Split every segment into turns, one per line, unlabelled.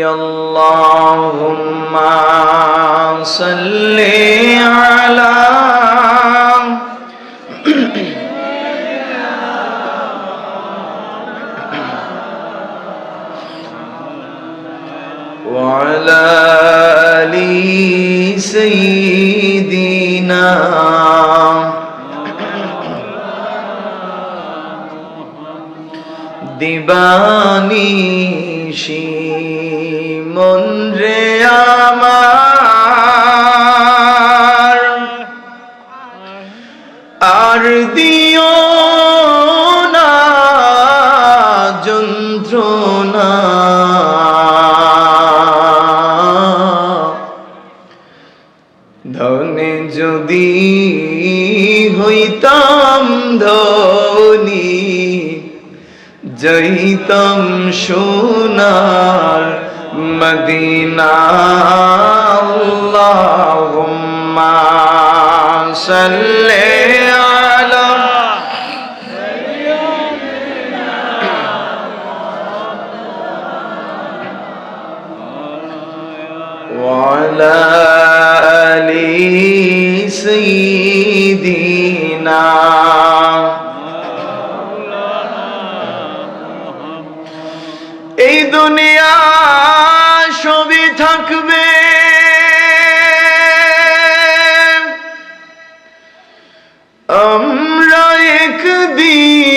اللهم صل على وعلى آل سيدنا دباني شيخ হইতাম ধনী জৈতম সোনার মদিনা আল্লাহুম্মা সাল্লি আলা وعلى آل سيدنا এই দুনিয়া সবই থাকবে। আমরা একদিন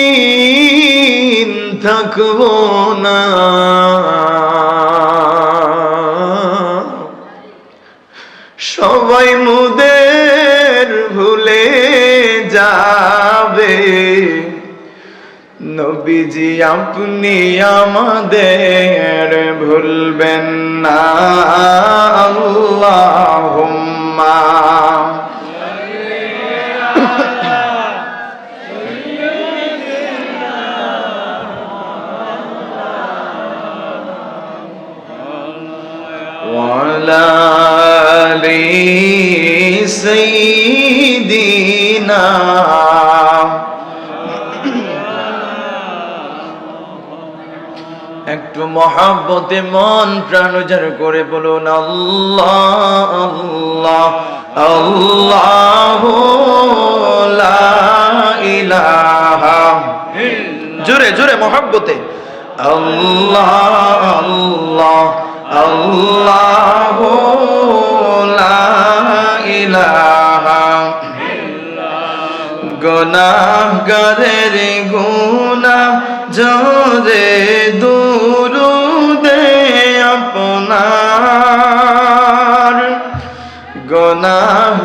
থাকব না। আপনি আমাদের ভুলবেন না আল্লাহুম্মা وعلى آل سيدنا মহাব্বতে মন প্রাণ উজাড় করে বলুন, আল্লাহ আল্লাহ আল্লাহ জোরে জোরে, মহাব্বতে। আল্লাহ আল্লাহ আল্লাহ লা ইলাহা গুনাহগারের গুনা জরে দুরুদে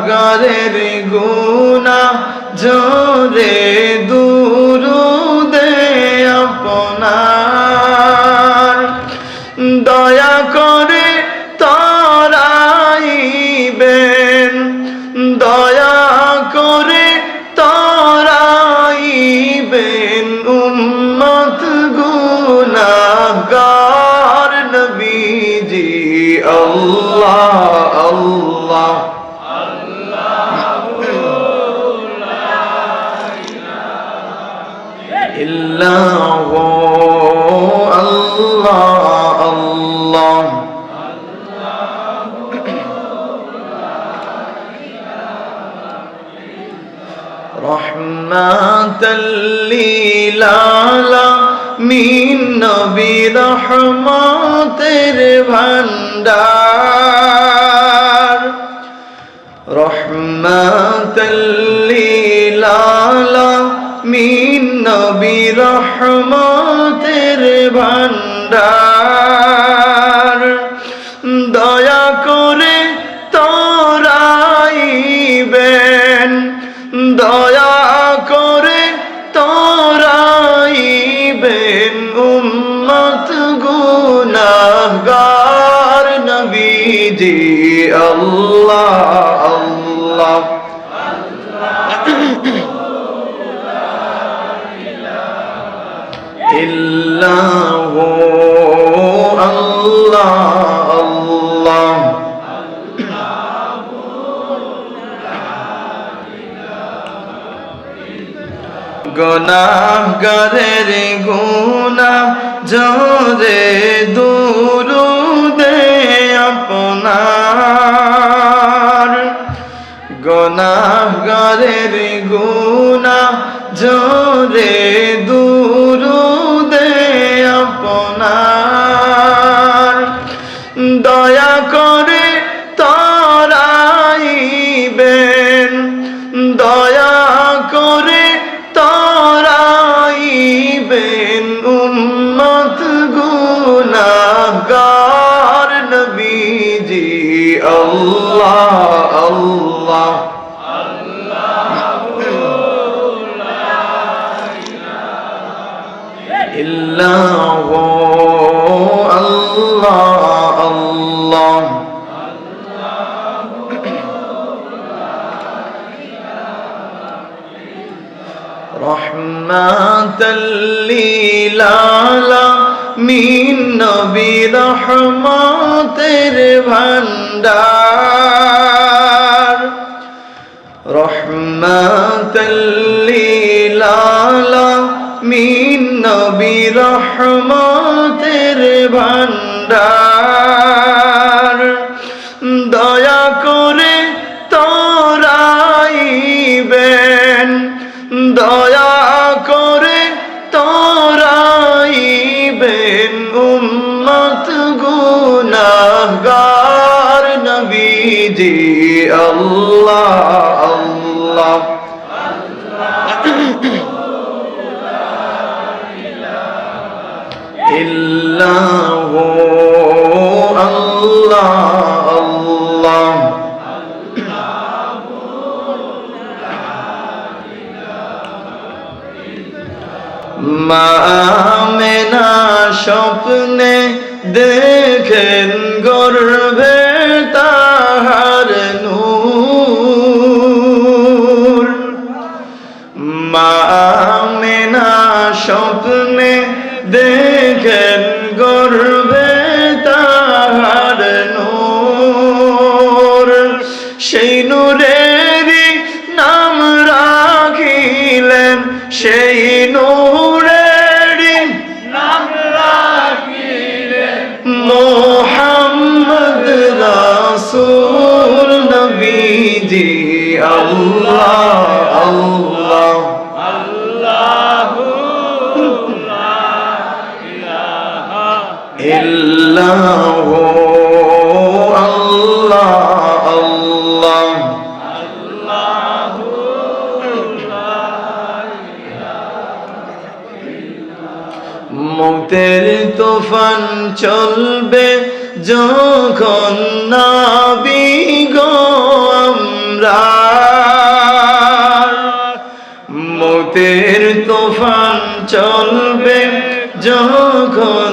গুনাহগারের গুনা জরে দুরুদে আপনার। দয়া করে তরাইবেন। দয়া করে তরাইবেন উম্মত গুনাহগার নবীজি। আল্লাহ আল্লাহ। আল্লাহ আল্লাহ। আল্লাহ রহমাতাল্লিলালা মিন নবী রহমাতের ভান্ডার নবীজি আল্লাহ আল্লাহ ইল্লাহু আল্লাহ আল্লাহ গুনাহ জরে গুনাহগারের গুনা জোরে দুরুদে আপনার। দয়া করে তরাইবেন। দয়া করে তরাইবেন উম্মত নবী নবীজি আল্লাহ। الله. الله. الله رحمة
للعالمين نبي
رحمة ভান্ডার নবীজি আল্লাহ আল্লাহ ইল্লাহু
আল্লাহ আল্লাহ মামেনা
স্বপ্নে দেখেন গর্ভে
স্বপ্নে দেখেন
গর্ভে তুফান চলবে যখন নাবি গো আমরা। মতের তুফান চলবে যখন